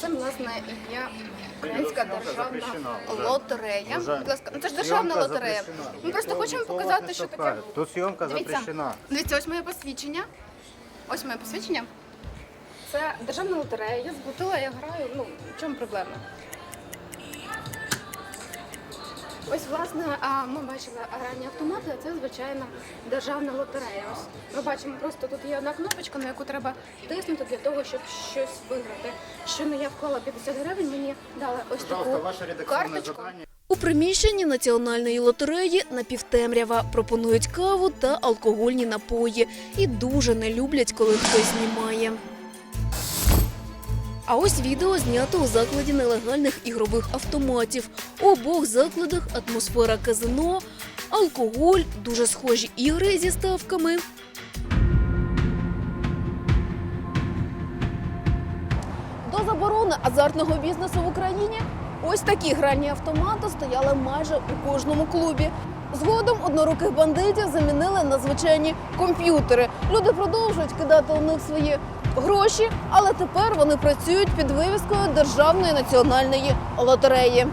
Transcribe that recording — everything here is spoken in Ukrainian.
Це власне і є Українська державна лотерея. Будь ласка, ну це ж державна лотерея. Ми просто хочемо показати, що таке. Тут зйомка запрещена. дивіться, ось моє посвідчення. Ось моє посвідчення. Це державна лотерея. Я збутила, я граю. Ну, в чому проблема? Ось, власне, а, ми бачили гральні автомати, а це звичайна державна лотерея. Ось ми бачимо, просто тут є одна кнопочка, на яку треба тиснути для того, щоб щось виграти. Щойно я вклала 50 гривень, мені дали ось таку карточку. У приміщенні національної лотереї напівтемрява пропонують каву та алкогольні напої і дуже не люблять, коли хтось знімає. А ось відео знято у закладі нелегальних ігрових автоматів. У обох закладах атмосфера казино, алкоголь, дуже схожі ігри зі ставками. До заборони азартного бізнесу в Україні ось такі гральні автомати стояли майже у кожному клубі. Згодом одноруких бандитів замінили на звичайні комп'ютери. Люди продовжують кидати у них свої гроші, але тепер вони працюють під вивіскою Державної національної лотереї.